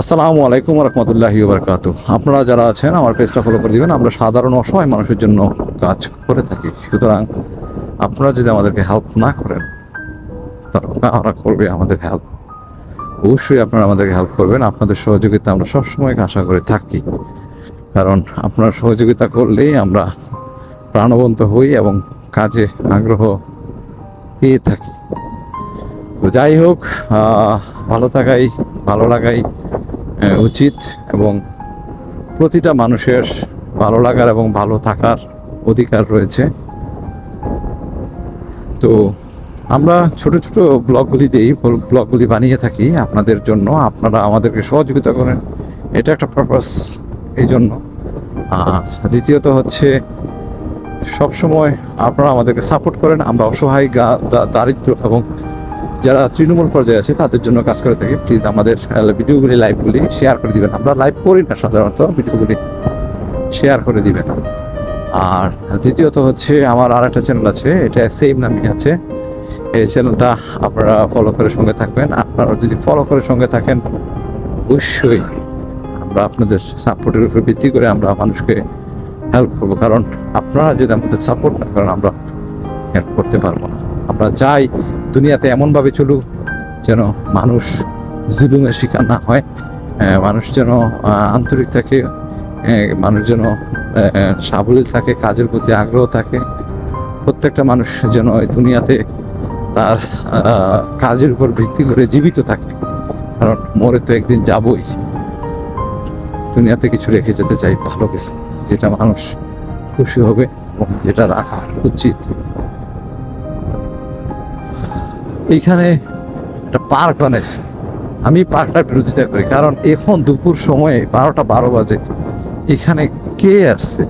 আসসালামু আলাইকুম রহমতুল্লাহি বারকাতু আপনারা যারা আছেন, আমার পেজটা ফলো করে দিবেন। আমরা সাধারণ অসহায় মানুষের জন্য কাজ করে থাকি। সুতরাং আপনারা যদি আমাদেরকে হেল্প না করেন আমরা করবে আমাদের হেল্প অবশ্যই আপনারা আমাদেরকে হেল্প করবেন। আপনাদের সহযোগিতা আমরা সবসময় আশা করে থাকি। কারণ আপনারা সহযোগিতা করলেই আমরা প্রাণবন্ত হই এবং কাজে আগ্রহ পেয়ে থাকি। তো যাই হোক ভালো থাকাই, ভালো লাগাই। উচিত এবং প্রতিটা মানুষের ভালো লাগার এবং ভালো থাকার অধিকার রয়েছে। তো আমরা ছোট ছোট ব্লগগুলি দিই ব্লগগুলি বানিয়ে থাকি আপনাদের জন্য। আপনারা আমাদেরকে সহযোগিতা করেন। এটা একটা পারপাস এই জন্য। আর দ্বিতীয়ত হচ্ছে, সবসময় আপনারা আমাদেরকে সাপোর্ট করেন। আমরা অসহায় দারিদ্র এবং যারা তৃণমূল পর্যায়ে আছে, তাদের জন্য কাজ করে থাকি। প্লিজ আমাদের ভিডিওগুলি লাইভগুলি শেয়ার করে দিবেন। আমরা লাইভ করি না সাধারণত, ভিডিওগুলি শেয়ার করে দিবেন। আর দ্বিতীয়ত হচ্ছে আমার আর একটা চ্যানেল আছে, এটা সেম নামই আছে। এই চ্যানেলটা আপনারা ফলো করে সঙ্গে থাকবেন। আপনারা যদি ফলো করে সঙ্গে থাকেন, অবশ্যই আমরা আপনাদের সাপোর্টের উপর ভিত্তি করে আমরা মানুষকে হেল্প করব। কারণ আপনারা যদি আমাদের সাপোর্ট না করেন, আমরা হেল্প করতে পারব না। আমরা চাই দুনিয়াতে এমনভাবে চলুক যেন মানুষ জুলুমের শিকার না হয় মানুষ যেন আন্তরিক থাকে মানুষ যেন সাবলীল থাকে, কাজের প্রতি আগ্রহ থাকে। প্রত্যেকটা মানুষ যেন এই দুনিয়াতে তার কাজের উপর ভিত্তি করে জীবিত থাকে। কারণ মরে তো একদিন যাবই। দুনিয়াতে কিছু রেখে যেতে চাই, ভালো কিছু, যেটা মানুষ খুশি হবে এবং যেটা রাখা উচিত। এইখানে একটা পার্ক বানাইছে। আমি পার্কটার বিরোধিতা করি, কারণ এখন দুপুর সময়ে বারোটা বারো বাজে। এখানে কে আসছে?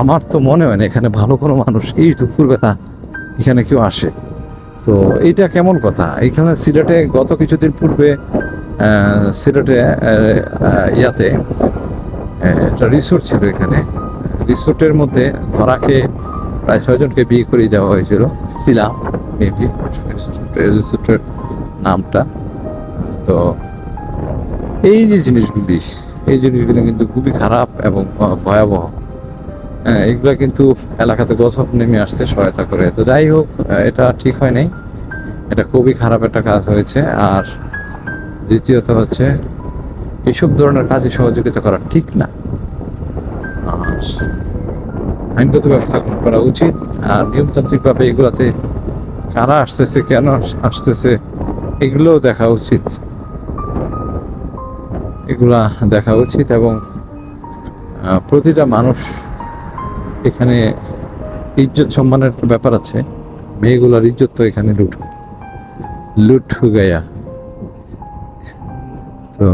আমার তো মনে হয় না এখানে ভালো কোনো মানুষ এই দুপুরবেলা এখানে কেউ আসে। তো এইটা কেমন কথা? এখানে সিলেটে গত কিছুদিন পূর্বে সিলেটে ইয়াতে একটা রিসোর্ট ছিল এখানে। রিসোর্টের মধ্যে ধরাকে প্রায় ছয়জনকে বিয়ে করে দেওয়া হয়েছিল। সিলাম মেবি নামটা। তো এই যে জিনিসগুলি এই জিনিসগুলো কিন্তু খুবই খারাপ এবং ভয়াবহ। হ্যাঁ, এগুলা কিন্তু এলাকাতে গছপ নেমে আসতে সহায়তা করে। তো যাই হোক এটা ঠিক হয় নাই। এটা খুবই খারাপ একটা কাজ হয়েছে। আর দ্বিতীয়ত হচ্ছে এইসব ধরনের কাজে সহযোগিতা করা ঠিক না। আর আইনগত ব্যবস্থা গ্রহণ করা উচিত আর নিয়মতান্ত্রিকভাবে এগুলাতে কারা আসতেছে কেন আসতেছে এগুলোও দেখা উচিত এগুলা দেখা উচিত এবং প্রতিটা মানুষ এখানে ইজ্জত সম্মানের ব্যাপার আছে মেয়েগুলার ইজ্জত তো এখানে লুট হয়। লুট গয়া তো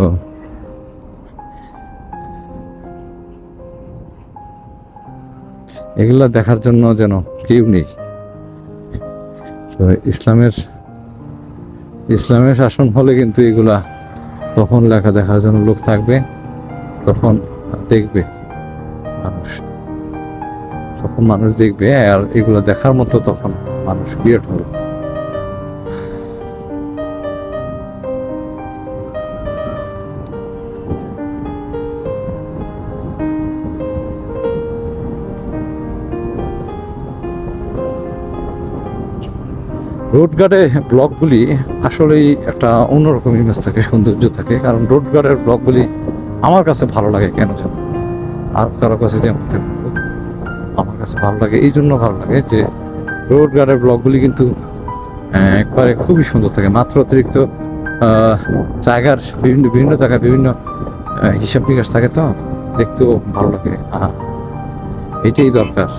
এগুলা দেখার জন্য যেন কেউ নেই। তো ইসলামের ইসলামের শাসন হলে কিন্তু এগুলা তখন লেখা দেখার জন্য লোক থাকবে, তখন দেখবে মানুষ। তখন মানুষ দেখবে আর এগুলো দেখার মতো তখন মানুষ ক্রিয়েট হবে। রোড গার্ডে ব্লকগুলি আসলেই একটা অন্যরকম ইমেজ থাকে, সৌন্দর্য থাকে। কারণ রোড গার্ডের ব্লকগুলি আমার কাছে ভালো লাগে কেন যেন আর কারও কাছে যেমন আমার কাছে ভালো লাগে। এই জন্য ভালো লাগে যে রোড গার্ডের ব্লকগুলি কিন্তু একবারে খুবই সুন্দর থাকে। মাত্র অতিরিক্ত জায়গার বিভিন্ন বিভিন্ন জায়গায় বিভিন্ন হিসাব নিকাশ থাকে তো, দেখতেও ভালো লাগে। এটাই দরকার।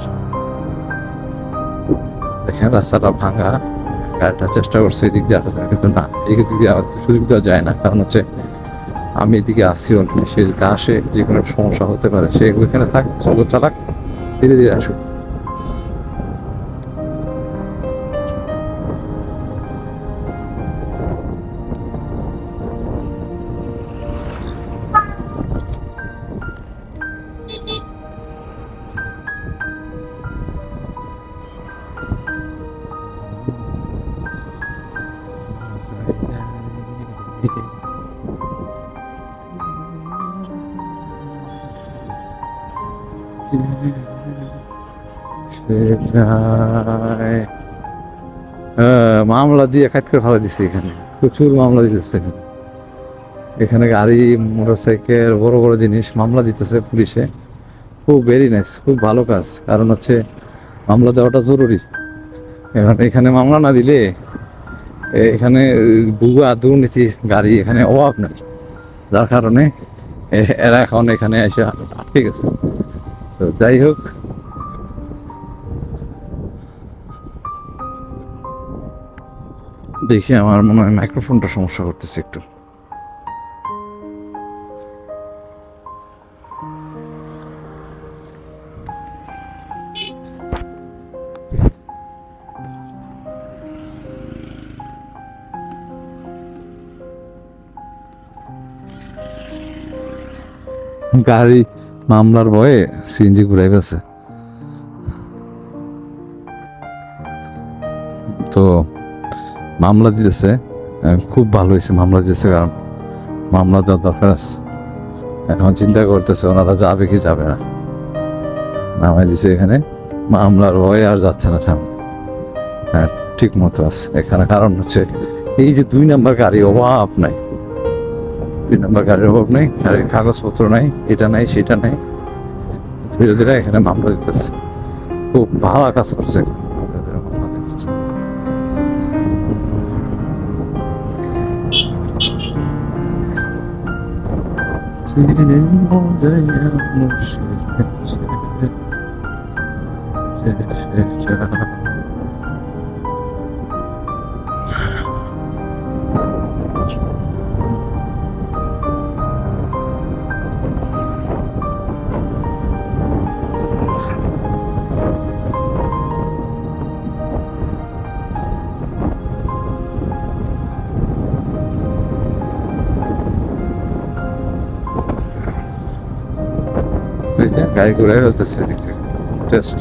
দেখেন রাস্তাটা ভাঙা। গাড়িটা চেষ্টা করছে এদিক দিয়ে জন্য, কিন্তু না এই দিক দিয়ে সুযোগ দেওয়া যায় না। কারণ হচ্ছে আমি এদিকে আসছি অলরেডি সে যদি আসে যে কোনো সমস্যা হতে পারে সে ওইখানে থাক চালাক ধীরে ধীরে আসুক। মামলা দিয়ে কাজ করে ফেলা দিছে এখানে। প্রচুর মামলা দিতেছে। এখানে গাড়ি, মোটরসাইকেল, বড় বড় জিনিস মামলা দিতেছে পুলিশে। খুব ভেরি নাইস খুব ভালো কাজ। কারণ হচ্ছে মামলা দেওয়াটা জরুরি। এখানে মামলা না দিলে এখানে বুয়া দুর্নীতি গাড়ি এখানে অভাব নাই। যার কারণে এরা এখন এখানে এসে আটকে গেছে। তো যাই হোক। দেখি, আমার মনে হয় মাইক্রোফোনটা সমস্যা করতেছে একটু। গাড়ি মামলার ভয়ে সিএনজি ঘুরাই গেছে তো মামলা দিতেছে খুব ভালো হয়েছে মামলা দিতেছে, কারণ মামলা দেওয়ার দরকার আছে এখন চিন্তা করতেছে, ওনারা যাবে কি যাবে না। নামাই দিছে এখানে, মামলার ভয়ে আর যাচ্ছে না সামনে। হ্যাঁ ঠিক মতো আছে। এখানে কারণ হচ্ছে, এই যে দুই নাম্বার গাড়ি, অভাব নাই। দুই নাম্বার গাড়ির অভাব নেই গাড়ির কাগজপত্র নাই, এটা নাই, সেটা নাই। ধীরে ধীরে এখানে মামলা দিতেছে। খুব ভালো কাজ করছে। ধীরে যে গাড়ি ঘুরে ফেলতেছে এদিক থেকে। টেস্ট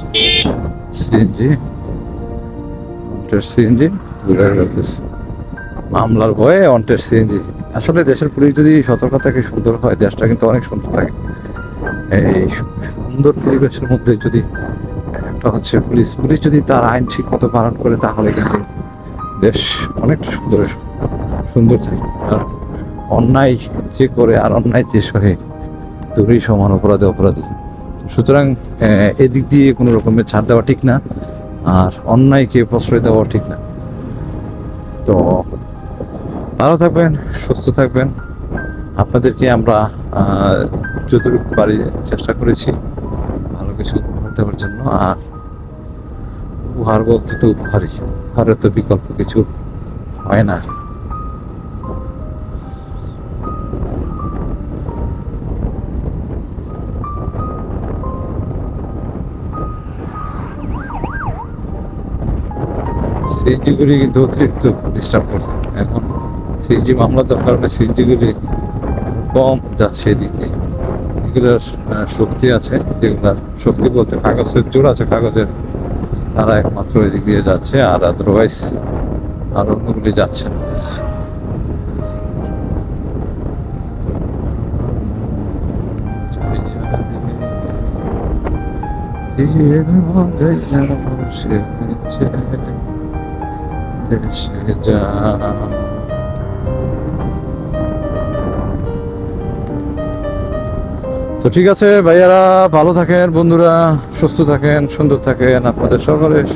সিএনজি টেস্ট সিএনজি ঘুরে ফেলতেছে। মামলার ভয়ে অন্টের সিএনজি আসলে দেশের পুলিশ যদি সতর্ক থাকে সুন্দর হয়, দেশটা কিন্তু অনেক সুন্দর থাকে। এই সুন্দর পরিবেশের মধ্যে যদি একটা হচ্ছে পুলিশ পুলিশ যদি তার আইন ঠিক মতো পালন করে, তাহলে কিন্তু দেশ অনেকটা সুন্দর সুন্দর থাকে। আর অন্যায় যে করে আর অন্যায় যে সহে দুটোই সমান অপরাধে অপরাধী। সুতরাং এদিক দিয়ে কোনো রকমের ছাড় দেওয়া ঠিক না, আর অন্যায়কে প্রশ্রয় দেওয়া ঠিক না। তো ভালো থাকবেন, সুস্থ থাকবেন। আপনাদেরকে আমরা যতটুকু পারি চেষ্টা করেছি, ভালো কিছু উপহার দেওয়ার জন্য, আর উপহার বলতে তো উপহারই। উপহারের তো বিকল্প কিছু হয় না। সিএনজিগুলি কিন্তু অতিরিক্ত ডিস্টার্ব করছে এখন সিএনজি মামলা দেওয়ার কারণে সিএনজিগুলি কম যাচ্ছে এদিকে এগুলোর শক্তি আছে যেগুলার শক্তি বলতে কাগজের জোর আছে কাগজের তারা একমাত্র এদিক দিয়ে যাচ্ছে আর আদারওয়াইজ আর অন্যগুলি যাচ্ছে না। তীর মজাইয়া বসে আছে, দেশে যা। তো ঠিক আছে, ভাইয়ারা, ভালো থাকেন, বন্ধুরা, সুস্থ থাকেন, সুন্দর থাকেন। আপনাদের সকলের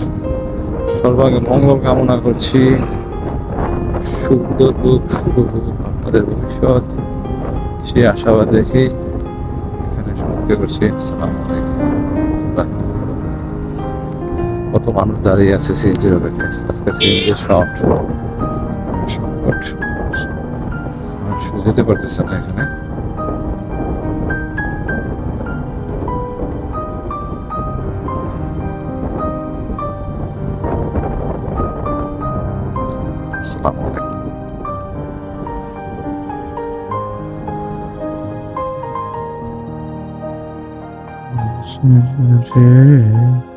সর্বাঙ্গে মঙ্গল কামনা করছি। সুন্দর হোক শুভ হোক আপনাদের ভবিষ্যৎ। সেই আশাবাদ দেখেই এখানে সমাপ্তি করছি। আসসালামু আলাইকুম। মানুষ দাঁড়িয়ে আছে সিএনজির অপেক্ষায়? আজকে সিএনজির শর্ট। যেতে পারতেছে না এখানে? শেষে